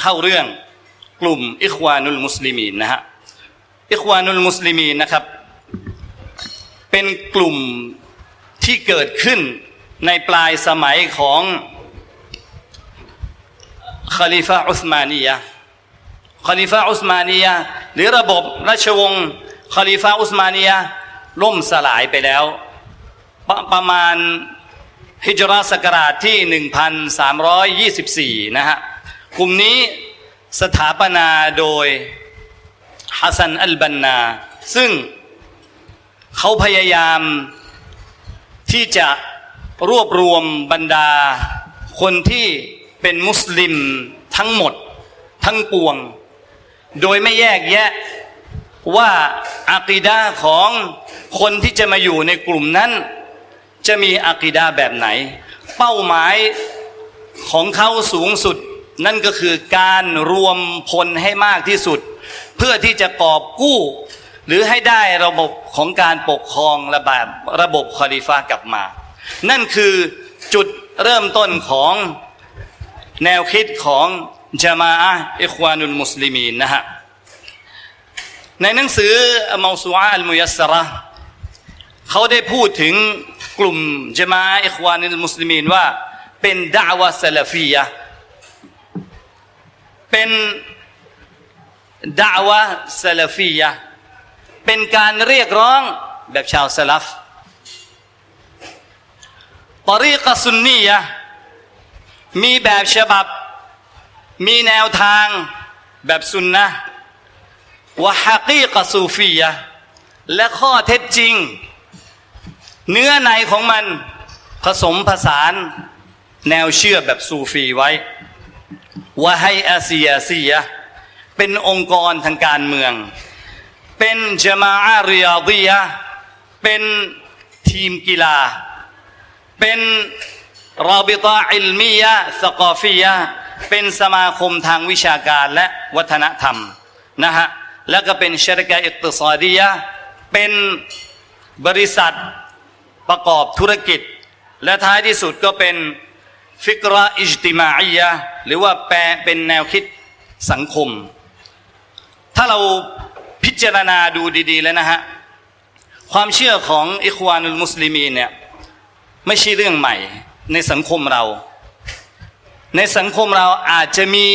เข้าเรื่องกลุ่มอิควานุลมุสลิมีนนะฮะอิควานุลมุสลิมีนนะครับ เป็นกลุ่มที่เกิดขึ้นในปลายสมัยของคาลิฟะอุสมานียะคาลิฟะอุสมานียะหรือระบบราชวงศ์คาลิฟะอุสมานียะล่มสลายไปแล้วปประมาณฮิจรัสศักราชที่ 1324 นะฮะ กลุ่มนี้สถาปนาโดยฮัสซันอัลบันนา ซึ่งเขาพยายามที่จะรวบรวมบรรดา คนที่เป็นมุสลิมทั้งหมดทั้งปวง โดยไม่แยกแยะว่าอากีดาของคนที่จะมาอยู่ในกลุ่มนั้น จะมีอากีดาแบบไหน เป้าหมายของเขาสูงสุด นั่นก็คือการรวมพลให้มากที่สุด เพื่อที่จะกอบกู้ หรือให้ได้ระบบของการปกครองระแบบระบบคอลิฟากลับมา นั่นคือจุดเริ่มต้นของแนวคิดของจามาอะอิควานุลมุสลิมีนนะฮะในหนังสือมาสูอาอัลมุยัสระเขาได้พูดถึงกลุ่มจามาอิควานุลมุสลิมีนว่าเป็นดะวะซะลฟียะ เป็นดะวะซะลฟียะเป็นการเรียกร้องแบบชาวสลัฟตรีกะซุนนียะมีแบบฉบับ มีแนวทางแบบสุนนะวะฮะกีกซูฟียะและข้อเท็จจริง เนื้อในของมันผสมผสานแนวเชื่อแบบซูฟีไว้ วะให้อาซียาซียะเป็นองค์กรทางการเมือง เป็นจมาอะริยาดียะเป็นทีมกีฬา เป็นรอบิตาอิลมียะสกอฟียะเป็นสมาคมทางวิชาการและวัฒนธรรมนะฮะแล้วก็เป็นชริกะอิตซอดียะเป็นบริษัทประกอบธุรกิจ และท้ายที่สุดก็เป็น ฟิกราอิจติมาอียะหรือว่าแปลเป็นแนวคิดสังคม ถ้าเราพิจารณาดูดี ๆ แล้วนะฮะ ความเชื่อของอิควานุลมุสลิมีเนี่ยไม่ใช่เรื่องใหม่ในสังคมเรา ในสังคมเราอาจจะมี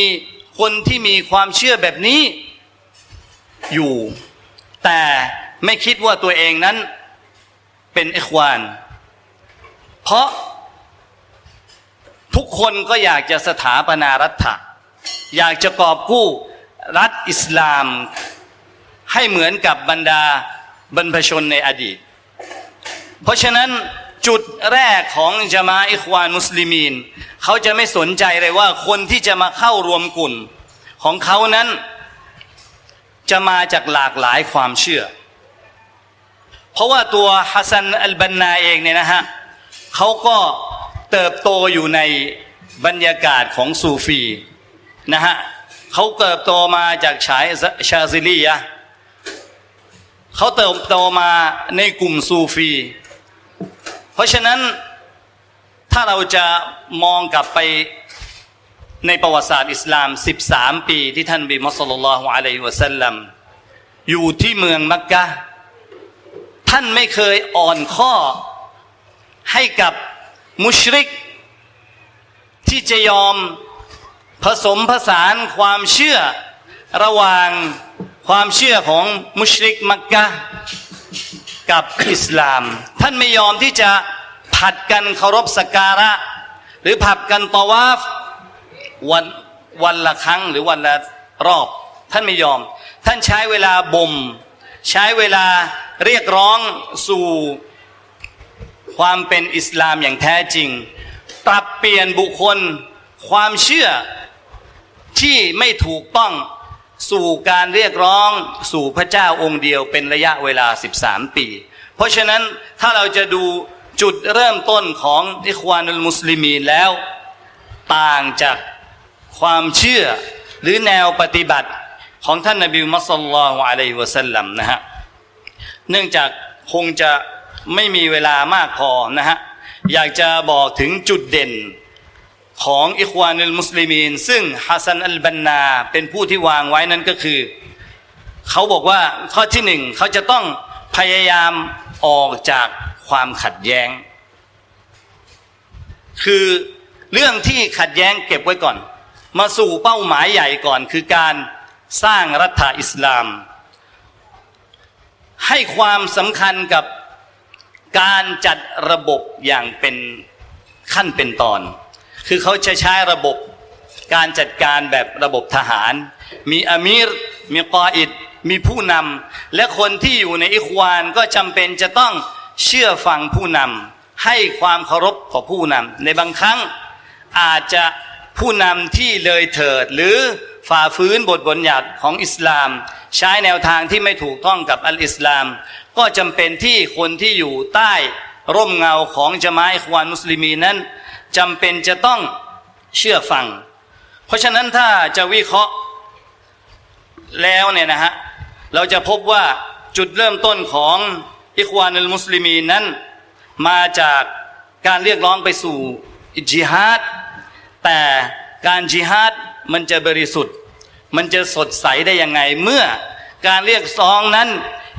คนที่มีความเชื่อแบบนี้อยู่ แต่ไม่คิดว่าตัวเองนั้นเป็นอิควาน เพราะ ทุกคนก็อยากจะสถาปนารัฐะอยากจะกอบกู้รัฐอิสลาม ให้เหมือนกับบรรดาบรรพชนในอดีต เพราะฉะนั้นจุดแรกของจามาอิควานมุสลิมีนเขาจะไม่สนใจเลยว่าคนที่จะมาเข้ารวมกลุ่มของเขานั้นจะมาจากหลากหลายความเชื่อ เพราะว่าตัวฮัสซันอัลบันนาเองเนี่ยนะฮะเขาก็ เติบโตอยู่ในบรรยากาศของซูฟีนะฮะเขาเติบโตมาจากชายชาซิลียะเขาเติบโตมาในกลุ่มซูฟี เพราะฉะนั้นถ้าเราจะมองกลับไปในประวัติศาสตร์อิสลาม 13 ปีที่ท่านบิมุสลิลลฮุอะลัยฮิวะสัลลัมอยู่ที่เมืองมักกะท่านไม่เคยอ่อนข้อให้กับ มุชริก ที่จะยอมผสมผสานความเชื่อระหว่างความเชื่อของมุชริกมักกะกับอิสลาม ท่านไม่ยอมที่จะผัดกันเคารพสักการะ หรือผัดกันตอวาฟวันวันละครั้งหรือวันละรอบ ท่านไม่ยอม ท่านใช้เวลาบ่ม ใช้เวลาเรียกร้องสู่ ความเป็นอิสลามอย่างแท้จริง ปรับเปลี่ยนบุคคล ความเชื่อที่ไม่ถูกต้องสู่การเรียกร้องสู่พระเจ้าองค์เดียวเป็นระยะเวลา 13 ปี เพราะฉะนั้นถ้าเราจะดูจุดเริ่มต้นของอิควานุลมุสลิมีนแล้ว ต่างจากความเชื่อหรือแนวปฏิบัติของท่านนบีมุสลิมอะลัยฮิวะสัลลัมนะฮะเนื่องจากคงจะ ไม่มีเวลามากพอนะฮะอยากจะบอกถึงจุดเด่นของอิควานุลมุสลิมีน ซึ่งฮัสซันอัลบันนาเป็นผู้ที่วางไว้นั้นก็คือ เขาบอกว่าข้อที่หนึ่งเขาจะต้องพยายามออกจากความขัดแย้ง คือเรื่องที่ขัดแย้งเก็บไว้ก่อน มาสู่เป้าหมายใหญ่ก่อน คือการสร้างรัฐอิสลาม ให้ความสำคัญกับ การจัดระบบอย่างเป็นขั้นเป็นตอน คือเขาจะใช้ระบบการจัดการแบบระบบทหาร มีอามีร มีกออิดมีผู้นำ และคนที่อยู่ในอิควานก็จำเป็นจะต้องเชื่อฟังผู้นำ ให้ความเคารพต่อผู้นำ ในบางครั้งอาจจะผู้นำที่เลยเถิดหรือฝ่าฟื้นบทบัญญัติของอิสลาม ใช้แนวทางที่ไม่ถูกต้องกับอัลอิสลาม ก็จำเป็นที่คนที่อยู่ใต้ร่มเงาของจามะอิควานมุสลิมีนั้นจำเป็นจะต้องเชื่อฟัง เพราะฉะนั้นถ้าจะวิเคราะห์แล้วเนี่ยนะฮะเราจะพบว่าจุดเริ่มต้นของอิควานุลมุสลิมีนั้น มาจากการเรียกร้องไปสู่จิฮาดแต่การจิฮาดมันจะบริสุทธิ์ มันจะสดใสได้ยังไงเมื่อการเรียกร้องนั้น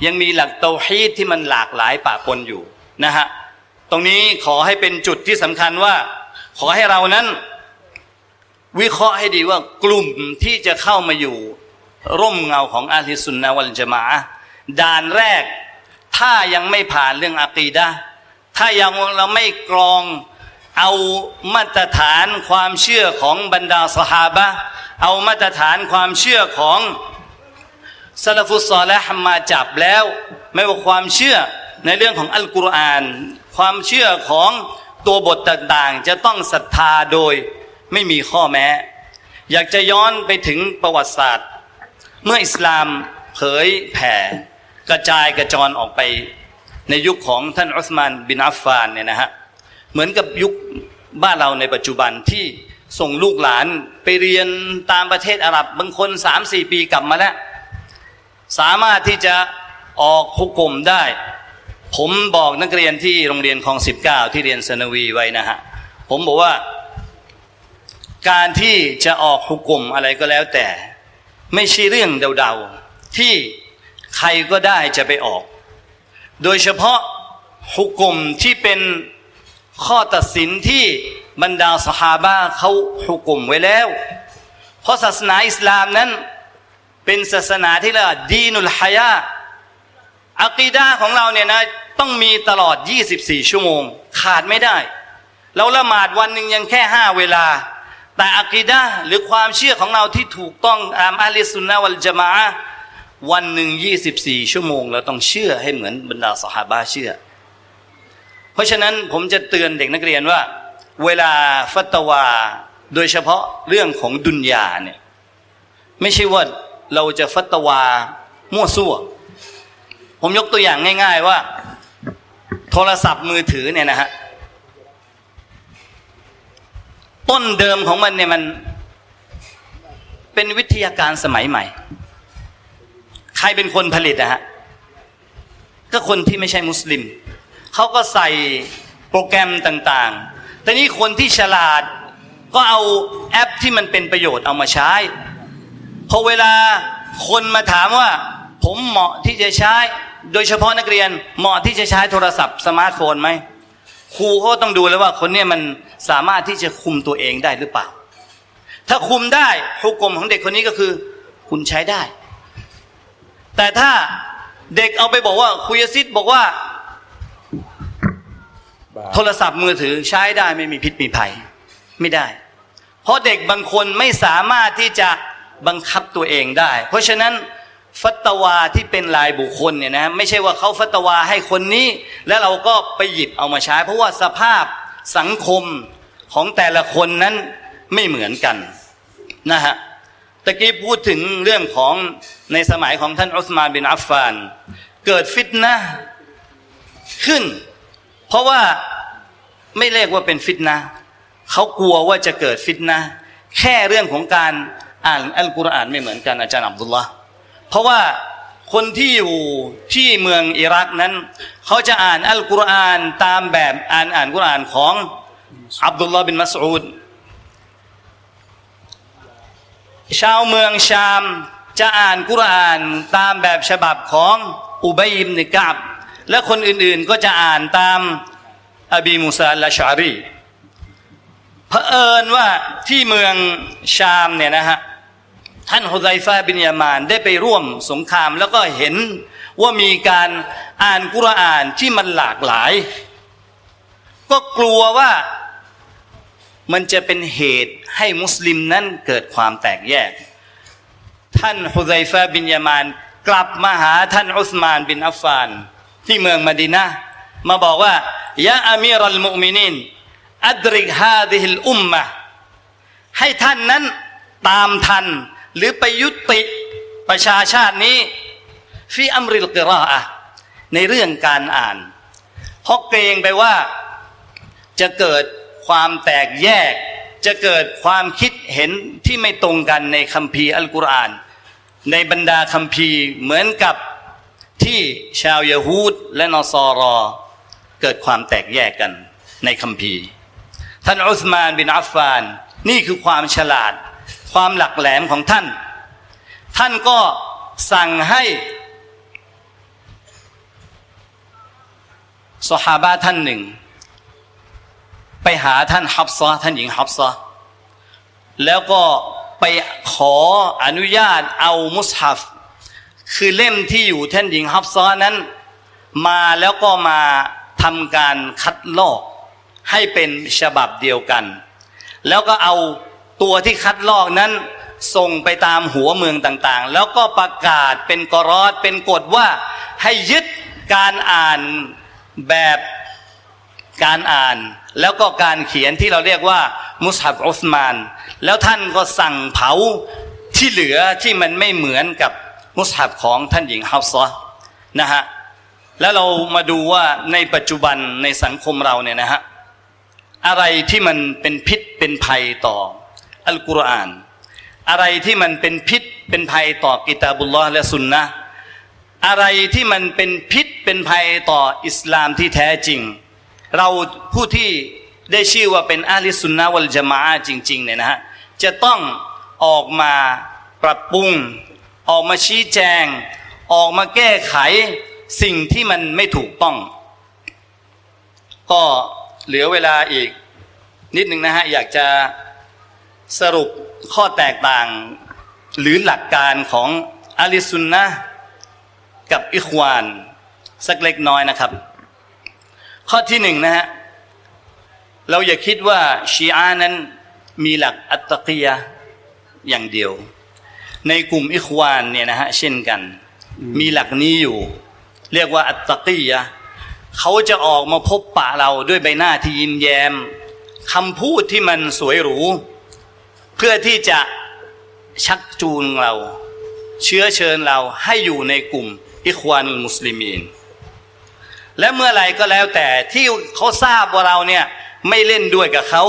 ยังมีหลักเตาฮีดที่มันหลากหลายปะปนอยู่นะฮะตรงนี้ขอให้เป็นจุดที่สำคัญว่า ขอให้เรานั้น วิเคราะห์ให้ดีว่ากลุ่มที่จะเข้ามาอยู่ ร่มเงาของอาลิสุนนะวัลจามะด่านแรก ถ้ายังไม่ผ่านเรื่องอากีดะถ้ายังเราไม่กรองเอามาตรฐานความเชื่อของบรรดาสหาบะเอามาตรฐานความเชื่อของ ซาลฟุตซอและมาจับแล้ว ไม่ว่าความเชื่อในเรื่องของอัลกุรอาน ความเชื่อของตัวบทต่างๆ จะต้องศรัทธาโดยไม่มีข้อแม้ อยากจะย้อนไปถึงประวัติศาสตร์ เมื่ออิสลามเผยแผ่ กระจายกระจรออกไปในยุคของท่านอุสมานบินอัฟฟานเนี่ยนะฮะเหมือนกับยุคบ้านเราในปัจจุบันที่ส่งลูกหลานไปเรียนตามประเทศอาหรับบางคนสามสี่ปีกลับมาแล้ว สามารถที่จะออกฮุกกลมได้ ผมบอกนักเรียนที่โรงเรียนคลองสิบเก้าที่เรียนสนวีไว้นะฮะผมบอกว่า การที่จะออกฮุกกลมอะไรก็แล้วแต่ ไม่ใช่เรื่องเดาๆที่ใครก็ได้จะไปออก โดยเฉพาะฮุกกลมที่เป็นข้อตัดสินที่บรรดาสหาบะเขาฮุกกลมไว้แล้ว เพราะศาสนาอิสลามนั้น เป็นศาสนาที่เรียกว่าดีนุลฮายาอักีดาของเราเนี่ยนะต้องมีตลอด 24 ชั่วโมง ขาดไม่ได้ เราละหมาดวันหนึ่งยังแค่ 5 เวลา แต่อักีดาหรือความเชื่อของเราที่ถูกต้องตามอะลิสุนนะวัลจามะวันหนึ่ง 24 ชั่วโมง เราต้องเชื่อให้เหมือนบรรดาสหาบะห์เชื่อ เพราะฉะนั้นผมจะเตือนเด็กนักเรียนว่า เวลาฟัตวา โดยเฉพาะเรื่องของดุนยาเนี่ยไม่ใช่ว่า เราจะฟัตวามั่วซั่ว ผมยกตัวอย่างง่าย ๆ ว่า โทรศัพท์มือถือเนี่ยนะฮะต้นเดิมของมันเนี่ยมัน เป็นวิทยาการสมัยใหม่ ใครเป็นคนผลิตนะฮะก็คนที่ไม่ใช่มุสลิม เขาก็ใส่โปรแกรมต่างๆ แต่นี่คนที่ฉลาดก็เอาแอปที่มันเป็นประโยชน์เอามาใช้ พอเวลาคนมาถามว่า ผมเหมาะที่จะใช้ โดยเฉพาะนักเรียนเหมาะที่จะใช้โทรศัพท์สมาร์ทโฟนไหมครูเขาต้องดูเลยว่าคนเนี้มันสามารถที่จะคุมตัวเองได้หรือเปล่า ถ้าคุมได้ฮุกกลมของเด็กคนนี้ก็คือ คุณใช้ได้ แต่ถ้าเด็กเอาไปบอกว่าคุยซิดบอกว่า โทรศัพท์มือถือใช้ได้ไม่มีพิษมีภัย ไม่ได้ เพราะเด็กบางคนไม่สามารถที่จะ บังคับตัวเองได้ เพราะฉะนั้นฟัตวาที่เป็นรายบุคคลเนี่ยนะไม่ใช่ว่าเขาฟัตวาให้คนนี้ แล้วเราก็ไปหยิบเอามาใช้ เพราะว่าสภาพสังคมของแต่ละคนนั้นไม่เหมือนกันนะฮะตะกี้พูดถึงเรื่องของในสมัยของท่านอุสมานบินอัฟฟาน เกิดฟิตนะขึ้น เพราะว่าไม่เรียกว่าเป็นฟิตนะเขากลัวว่าจะเกิดฟิตนะแค่เรื่องของการ อ่านอัลกุรอานไม่เหมือนกันอาจารย์อับดุลละเพราะว่าคนที่อยู่ที่เมืองอิรักนั้น เขาจะอ่านอัลกุรอานตามแบบอ่านอ่านกุรอานของอับดุลลาห์บินมัสอูดชาวเมืองชามจะอ่านกุรอานตามแบบฉบับของอุบัยอิบนิกาบ และคนอื่นๆก็จะอ่านตามอบีมุซาอัลลชารีเผอิญว่าที่เมืองชามเนี่ยนะฮะ ท่านฮุไซฟาบินยามานได้ไปร่วมสงครามแล้วก็เห็นว่ามีการอ่านกุรอานที่มันหลากหลาย ก็กลัวว่ามันจะเป็นเหตุให้มุสลิมนั้นเกิดความแตกแยก ท่านฮุไซฟาบินยามานกลับมาหาท่านอุสมานบินอัฟฟาน ที่เมืองมดีนะมาบอกว่ายะอามีรัลมุมินินอัดริกฮาดิฮิลอุมมะให้ท่านนั้นตามทัน หรือไปยุติประชาชาตินี้ฟีอัมริลกิราอะในเรื่องการอ่าน เพราะเกรงไปว่าจะเกิดความแตกแยก จะเกิดความคิดเห็นที่ไม่ตรงกันในคัมภีร์อัลกุรอาน ในบรรดาคัมภีร์เหมือนกับที่ชาวยะฮูดและนอซอรอ เกิดความแตกแยกกันในคัมภีร์ ท่านอุสมานบินอัฟฟาน นี่คือความฉลาด ความหลักแหลมของท่าน ท่านก็สั่งให้สหาบะท่านหนึ่ง ไปหาท่านฮับซะท่านหญิงฮับซะแล้วก็ไปขออนุญาตเอามุสฮัฟคือเล่มที่อยู่ท่านหญิงฮับซอนั้น มาแล้วก็มาทำการคัดลอกให้เป็นฉบับเดียวกัน แล้วก็เอา ตัวที่คัดลอกนั้นส่งไปตามหัวเมืองต่างๆ แล้วก็ประกาศเป็นกรอดเป็นกฎว่าให้ยึดการอ่านแบบการอ่าน แล้วก็การเขียนที่เราเรียกว่า มุสฮับอุสมาน แล้วท่านก็สั่งเผาที่เหลือที่มันไม่เหมือนกับมุสฮับของท่านหญิงฮับซอนะฮะแล้วเรามาดูว่าในปัจจุบันในสังคมเราเนี่ยนะฮะอะไรที่มันเป็นพิษเป็นภัยต่อ อัลกุรอาน อะไรที่มันเป็นพิษเป็นภัยต่อกิตาบุลลอฮ์และสุนนะอะไรที่มันเป็นพิษเป็นภัยต่ออิสลามที่แท้จริง เราผู้ที่ได้ชื่อว่าเป็นอาลิสุนนะวัลจามะจริงๆเนี่ยนะฮะจะต้องออกมาปรับปรุง ออกมาชี้แจง ออกมาแก้ไขสิ่งที่มันไม่ถูกต้อง ก็เหลือเวลาอีกนิดหนึ่งนะฮะอยากจะ สรุปข้อแตกต่างหรือหลักการของอาลิสุนนะกับอิควาน สักเล็กน้อยนะครับ ข้อที่หนึ่งนะฮะ เราอย่าคิดว่าชีอานั้นมีหลักอัตตกียะอย่างเดียว ในกลุ่มอิควานเนี่ยนะฮะเช่นกัน มีหลักนี้อยู่ เรียกว่าอัตตกียะเขาจะออกมาพบปะเราด้วยใบหน้าที่ยิ้มแย้มคำพูดที่มันสวยหรู เพื่อที่จะชักจูงเรา เชื้อเชิญเราให้อยู่ในกลุ่มอิควานุลมุสลิมีน และเมื่อไรก็แล้วแต่ที่เขาทราบว่าเราเนี่ยไม่เล่นด้วยกับเขา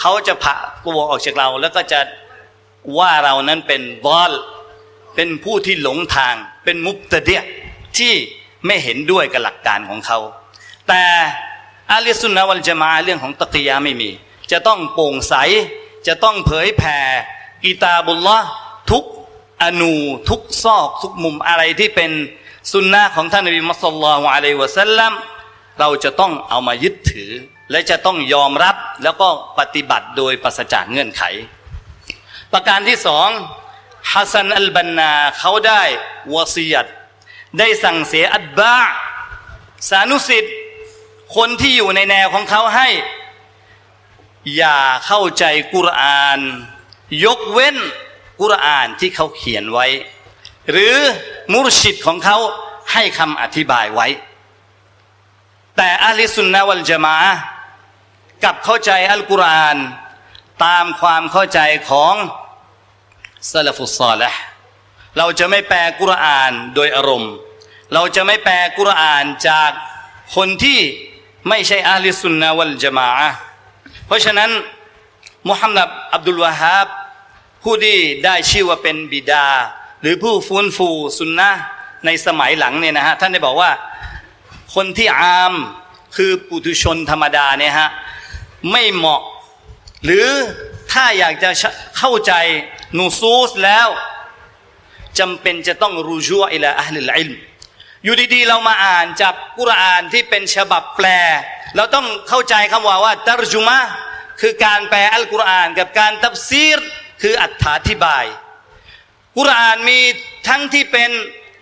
เขาจะผะตัวออกจากเราแล้วก็จะว่าเรานั้นเป็นบอลเป็นผู้ที่หลงทาง เป็นมุบตะเดียที่ไม่เห็นด้วยกับหลักการของเขา แต่อาลีสุนนะวัลจามะห์เรื่องของตะกียะห์ไม่มี จะต้องโปร่งใส จะต้องเผยแผ่กีตาบุลละทุกอนูทุกซอกทุกมุมอะไรที่เป็นสุนนะของท่านนบีมุสลิมอะลัยวะสัลลัมเราจะต้องเอามายึดถือ และจะต้องยอมรับแล้วก็ปฏิบัติโดยปราศจากเงื่อนไข ประการที่สองฮัสซันอัลบันนาเขาได้วอซียัตได้สั่งเสียอัดบะสานุสิทธิ์คนที่อยู่ในแนวของเขาให้ อย่าเข้าใจกุรอาน ยกเว้นกุรอานที่เขาเขียนไว้ หรือมุรชิดของเขาให้คำอธิบายไว้ แต่อาลิสุนนะวัลจามะกับเข้าใจอัลกุรอาน ตามความเข้าใจของซาลฟุตซอลห์เราจะไม่แปลกุรอานโดยอารมณ์ เราจะไม่แปลกุรอานจากคนที่ไม่ใช่อาลิสุนนะวัลจามะ เพราะฉะนั้นมุฮัมมัดอับดุลวาฮับผู้ที่ได้ชื่อว่าเป็นบิดา หรือผู้ฟื้นฟูสุนนะในสมัยหลังเนี่ยนะฮะท่านได้บอกว่าคนที่อามคือปุถุชนธรรมดาเนี่ยฮะไม่เหมาะ หรือถ้าอยากจะเข้าใจนูซูสแล้วจำเป็นจะต้องรูจัวอิลาอัลลอิลมอยู่ดีๆ เรามาอ่านจากกุรอานที่เป็นฉบับแปล เราต้องเข้าใจคำว่าว่าตัรจุมะคือการแปลอัลกุรอาน กับการตับซีรคืออัถาธิบาย กุรอานมีทั้งที่เป็น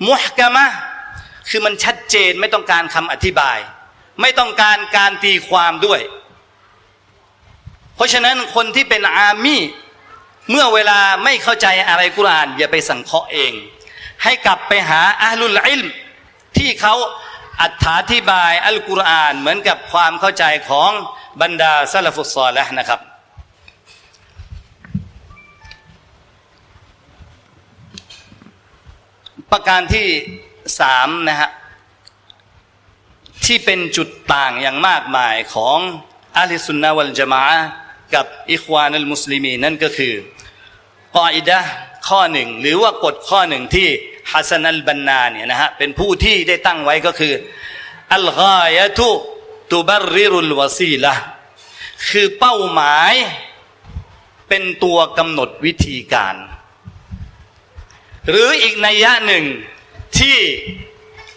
มุฮกะมะคือมันชัดเจนไม่ต้องการคำอธิบาย ไม่ต้องการการตีความด้วย เพราะฉะนั้นคนที่เป็นอามีเมื่อเวลาไม่เข้าใจอะไรกุรอาน อย่าไปสังเคราะห์เอง ให้กลับไปหาอัลลุลอิลมที่เขา อธิบายอัลกุรอานเหมือนกับความเข้าใจของบรรดาซาลฟุตซอลแล้วนะครับ ประการที่สามนะฮะที่เป็นจุดต่างอย่างมากมายของอาลิสุนนะวัลจามะอะห์กับอิควานัลมุสลิมีนั่นก็คือกออิดะ ข้อหนึ่งหรือว่ากฎข้อหนึ่งที่ฮัสนัลบันนาเนี่ยนะฮะเป็นผู้ที่ได้ตั้งไว้ก็คืออัลกายะตุตุบรริรุลวาซีละคือเป้าหมายเป็นตัวกำหนดวิธีการ หรืออีกนัยยะหนึ่งที่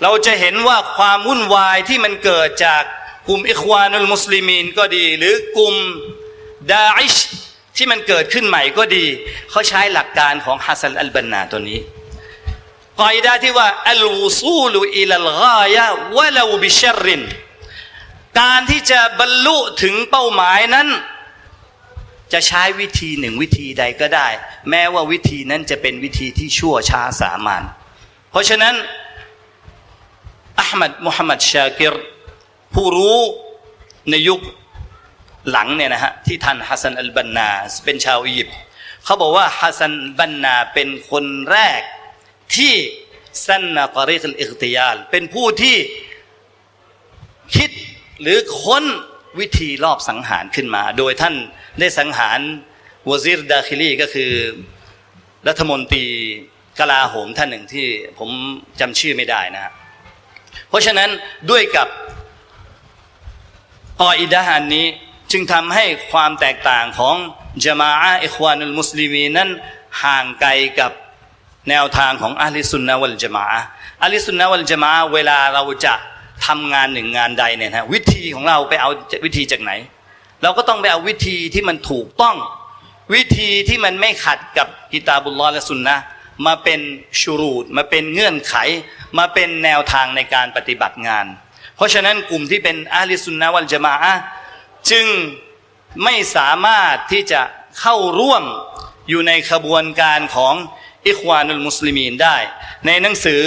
เราจะเห็นว่าความวุ่นวายที่มันเกิดจากกลุ่มอิควานุลมุสลิมีนก็ดี หรือกลุ่มดาอิช ที่มันเกิดขึ้นใหม่ก็ดี เขาใช้หลักการของฮัสซันอัลบันนาตัวนี้กอยดาที่ว่าอัลวูซูลุอิลัลกายะวะลาบิชรินการที่จะบรรลุถึงเป้าหมายนั้น จะใช้วิธีหนึ่งวิธีใดก็ได้ แม้ว่าวิธีนั้นจะเป็นวิธีที่ชั่วช้าสามัญเพราะฉะนั้นอัลมัดมุฮัมมัดชากิรผู้รู้ในยุค หลังเนี่ยนะฮะที่ท่านฮัสซันอัลบันนาเป็นชาวอียิปต์เขาบอกว่าฮัสซันบันนาเป็นคนแรกที่สันนะตริกอัลอิกติยาลเป็นผู้ที่คิดหรือค้นวิธีรอบสังหารขึ้นมา โดยท่านได้สังหารวซิรดาคิลีก็คือรัฐมนตรีกลาโหมท่านหนึ่งที่ผมจำชื่อไม่ได้นะฮะเพราะฉะนั้นด้วยกับกออิดะฮันนี้ จึงทำให้ความแตกต่างของจามาอะอิควานุลมุสลิมีนั้นห่างไกลกับแนวทางของอะลิสุนนะวัลจามาอะอะลิสุนนะวัลจามาอะเวลาเราจะทำงานหนึ่งงานใดเนี่ยนะวิธีของเราไปเอาวิธีจากไหน เราก็ต้องไปเอาวิธีที่มันถูกต้อง วิธีที่มันไม่ขัดกับกิตาบุลลอฮ์และสุนนะมาเป็นชูรูดมาเป็นเงื่อนไข มาเป็นแนวทางในการปฏิบัติงาน เพราะฉะนั้นกลุ่มที่เป็นอาลิสุนนะวัลจามาอะ จึงไม่สามารถที่จะเข้าร่วมอยู่ในขบวนการของอิควานุลมุสลิมีนได้ ในหนังสือ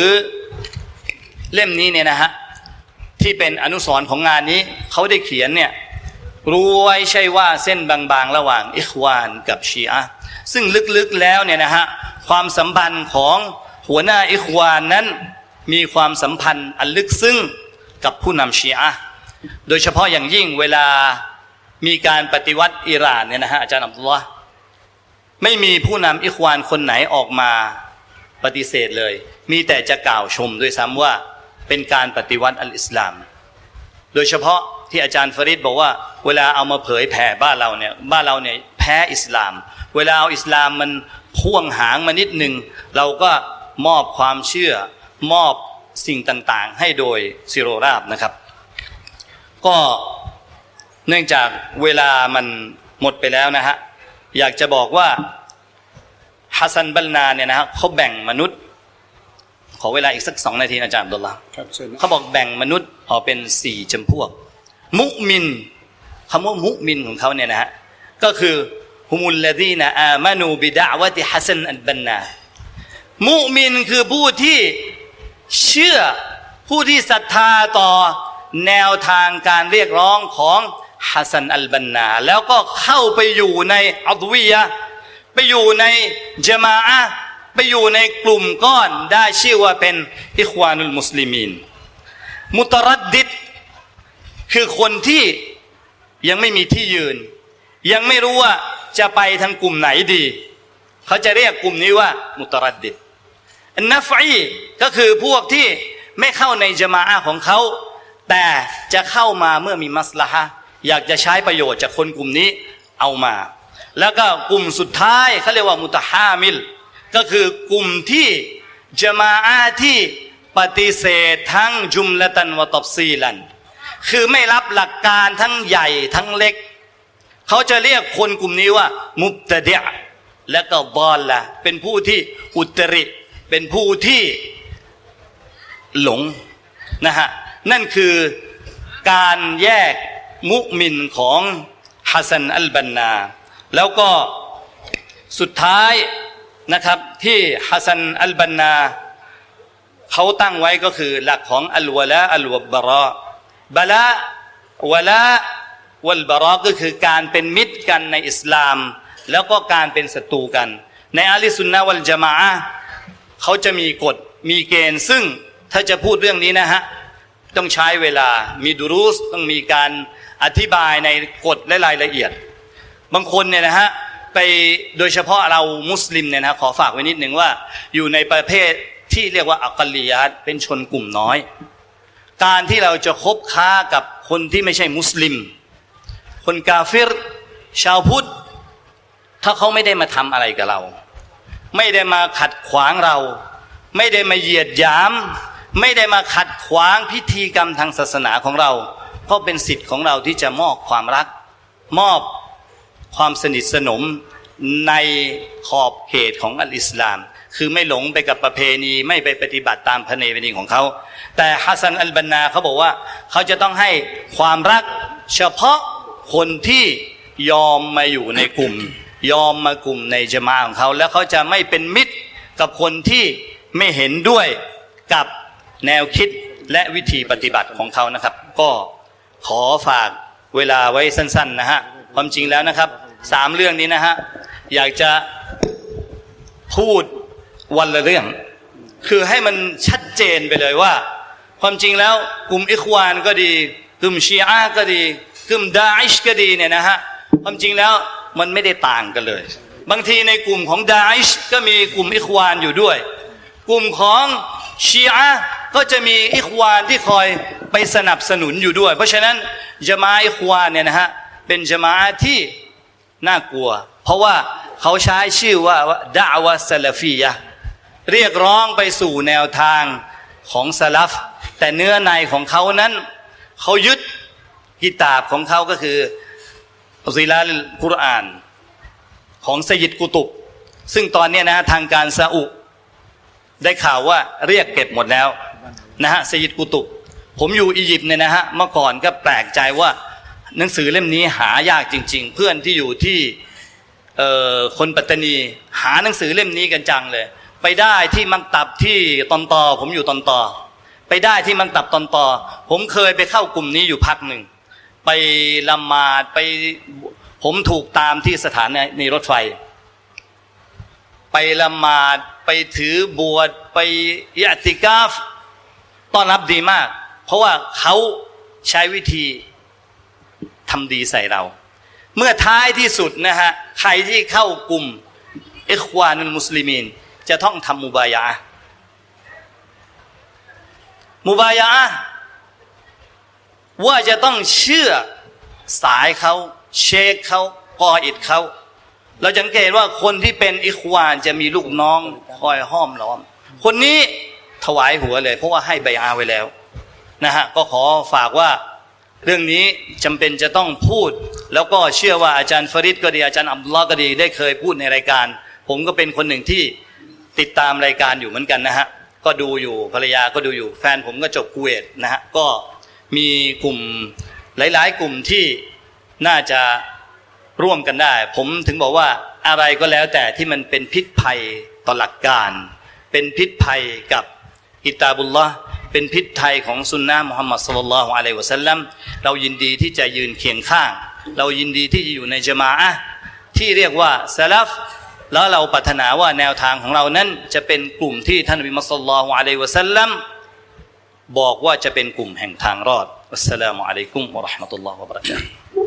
เล่มนี้เนี่ยนะฮะที่เป็นอนุสรณ์ของงานนี้เขาได้เขียนเนี่ยรู้ไว้ใช่ว่าเส้นบางๆ ระหว่างอิควานกับชีอะซึ่งลึกๆแล้วเนี่ยนะฮะความสัมพันธ์ของหัวหน้าอิควานนั้นมีความสัมพันธ์อันลึกซึ้งกับผู้นำชีอะห์ โดยเฉพาะอย่างยิ่งเวลามีการปฏิวัติอิหร่านเนี่ยนะฮะอาจารย์อับดุลลาไม่มีผู้นำอิควานคนไหนออกมาปฏิเสธเลย มีแต่จะกล่าวชมด้วยซ้ำว่าเป็นการปฏิวัติอัลอิสลาม โดยเฉพาะที่อาจารย์ฟริดบอกว่า เวลาเอามาเผยแผ่บ้านเราเนี่ยบ้านเราเนี่ยแพ้อิสลาม เวลาเอาอิสลามมันพ่วงหางมานิดหนึ่งเราก็มอบความเชื่อมอบสิ่งต่างๆ ให้โดยซิโรราบนะครับ ก็เนื่องจากเวลามันหมดไปแล้วนะฮะอยากจะบอกว่าฮัสซันบัลนาเนี่ยนะฮะเขาแบ่งมนุษย์ ขอเวลาอีกสักสองนาทีนะอาจารย์อับดุลลาห์ครับเชิญนะเขาบอกแบ่งมนุษย์ออกเป็นสี่จำพวก มุมินคำว่ามุมินของเขาเนี่ยนะฮะก็คือฮุมุลลดีนะอามานูบิดะวะติฮัสซันอัลบันนามุมินคือผู้ที่เชื่อผู้ที่ศรัทธาต่อ แนวทางการเรียกร้องของฮัสซันอัลบันนา แล้วก็เข้าไปอยู่ในอัลวียะไปอยู่ในจมาอะไปอยู่ในกลุ่มก้อนได้ชื่อว่าเป็นอิควานุลมุสลิมีนมุตรัดดิดคือคนที่ยังไม่มีที่ยืน ยังไม่รู้ว่าจะไปทางกลุ่มไหนดี เขาจะเรียกกลุ่มนี้ว่า มุตรัดดิดอันนัฟอีก็คือพวกที่ไม่เข้าในจมาอะของเขา แต่จะเข้ามาเมื่อมีมัสลาฮะอยากจะใช้ประโยชน์จากคนกลุ่มนี้เอามา แล้วก็กลุ่มสุดท้ายเขาเรียกว่ามุตฮามิล ก็คือกลุ่มที่จะมาอาที่ปฏิเสธทั้งจุมละตันวะตบซีลัน คือไม่รับหลักการทั้งใหญ่ทั้งเล็ก เขาจะเรียกคนกลุ่มนี้ว่า มุบตะเดะและก็บอลละเป็นผู้ที่อุตริ เป็นผู้ที่หลงนะฮะ นั่นคือการแยกมุมินของฮัสซันอัลบันนา แล้วก็สุดท้ายนะครับที่ฮัสซันอัลบันนาเขาตั้งไว้ก็คือหลักของอัลวะละอัลวะบะราบะละวะละวัลบะราก็คือการเป็นมิตรกันในอิสลาม แล้วก็การเป็นศัตรูกัน ในอาลิสุนนะวัลจามะเขาจะมีกฎมีเกณฑ์ซึ่งถ้าจะพูดเรื่องนี้นะฮะ ต้องใช้เวลา มีดูรุสต้องมีการอธิบายในกฎและรายละเอียด บางคนเนี่ยนะฮะไปโดยเฉพาะเรามุสลิมเนี่ยนะขอฝากไว้นิดหนึ่งว่า อยู่ในประเภทที่เรียกว่าอักลียัตเป็นชนกลุ่มน้อย การที่เราจะคบค้ากับคนที่ไม่ใช่มุสลิม คนกาเฟรชาวพุทธ ถ้าเขาไม่ได้มาทำอะไรกับเรา ไม่ได้มาขัดขวางเรา ไม่ได้มาเหยียดหยาม ไม่ได้มาขัดขวางพิธีกรรมทางศาสนาของเรา ก็เป็นสิทธิ์ของเราที่จะมอบความรัก มอบความสนิทสนมในขอบเขตของอัลอิสลาม คือไม่หลงไปกับประเพณีไม่ไปปฏิบัติตามพระเนปณีของเขา แต่ฮัสซันอัลบันนาเขาบอกว่า เขาจะต้องให้ความรักเฉพาะคนที่ยอมมาอยู่ในกลุ่ม ยอมมากลุ่มในจะมาของเขา แล้วเขาจะไม่เป็นมิตรกับคนที่ไม่เห็นด้วยกับ แนวคิดและวิธีปฏิบัติของเขานะครับ ก็ขอฝากเวลาไว้สั้นๆนะฮะความจริงแล้วนะครับสามเรื่องนี้นะฮะอยากจะพูดวันละเรื่อง คือให้มันชัดเจนไปเลยว่า ความจริงแล้วกลุ่มอิควานก็ดีกลุ่มชีอะก็ดีกลุ่มดาอิชก็ดีเนี่ยนะฮะความจริงแล้วมันไม่ได้ต่างกันเลย บางทีในกลุ่มของดาอิชก็มีกลุ่มอิควานอยู่ด้วย กลุ่มของชีอะ ก็จะมีอิควานที่คอยไปสนับสนุนอยู่ด้วย เพราะฉะนั้นจะมาอิควานเนี่ยนะฮะเป็นจะมาที่น่ากลัว เพราะว่าเขาใช้ชื่อว่าดาวะซาลฟียะเรียกร้องไปสู่แนวทางของสลัฟ แต่เนื้อในของเขานั้น เขายึดกิตาบของเขาก็คือซิลาลกุรอาน ของสยิดกุตุบ ซึ่งตอนนี้นะฮะทางการซาอุ ได้ข่าวว่าเรียกเก็บหมดแล้ว นะฮะสยิดกุตุบผมอยู่อียิปต์เนี่ยนะฮะเมื่อก่อนก็แปลกใจว่าหนังสือเล่มนี้หายากจริง ๆ เพื่อนที่อยู่ที่คนปัตตานี หาหนังสือเล่มนี้กันจังเลย ไปได้ที่มังตับที่ตอนตอ ผมอยู่ตอนตอ ไปได้ที่มังตับตอนตอ ผมเคยไปเข้ากลุ่มนี้อยู่พักหนึ่ง ไปละหมาดไปผมถูกตามที่สถานีรถไฟ ไปละหมาดไปถือบวชไปยะติกาฟ ต้อนรับดีมาก เพราะว่าเขาใช้วิธีทำดีใส่เรา เมื่อท้ายที่สุดนะฮะใครที่เข้ากลุ่มอิควานุลมุสลิมีนจะต้องทำมุบายะมุบายะว่าจะต้องเชื่อสายเขาเชคเขากออิดเขาเราสังเกตว่าคนที่เป็นอิควานจะมีลูกน้องคอยห้อมล้อม คนนี้ ถวายหัวเลย เพราะว่าให้ใบอาไว้แล้วนะฮะก็ขอฝากว่าเรื่องนี้จำเป็นจะต้องพูด แล้วก็เชื่อว่าอาจารย์ฟริดก็ดีอาจารย์อับดุลลอฮ์ก็ดีได้เคยพูดในรายการ ผมก็เป็นคนหนึ่งที่ติดตามรายการอยู่เหมือนกันนะฮะก็ดูอยู่ภรรยาก็ดูอยู่แฟนผมก็จบคูเวตนะฮะก็มีกลุ่มหลาย ๆ กลุ่มที่น่าจะร่วมกันได้ ผมถึงบอกว่าอะไรก็แล้วแต่ที่มันเป็นพิษภัยต่อหลักการ เป็นพิษภัยกับ กิตาบุลลอฮ์เป็นพิษภัยของสุนนะมุฮัมมัดสุลลัลลอฮุอะลัยวะสัลลัมเรายินดีที่จะยืนเคียงข้าง เรายินดีที่จะอยู่ในจมาอะที่เรียกว่าซาลฟแล้วเราปรารถนาว่าแนวทางของเรานั้น จะเป็นกลุ่มที่ท่านบีมุฮัมสุลลัลลอฮุอะลัยวะสัลลัมบอกว่าจะเป็นกลุ่มแห่งทางรอดอัสสลามุอะลัยกุมวะราะห์มะตุลลอฮ์วะบะเราะกาตุ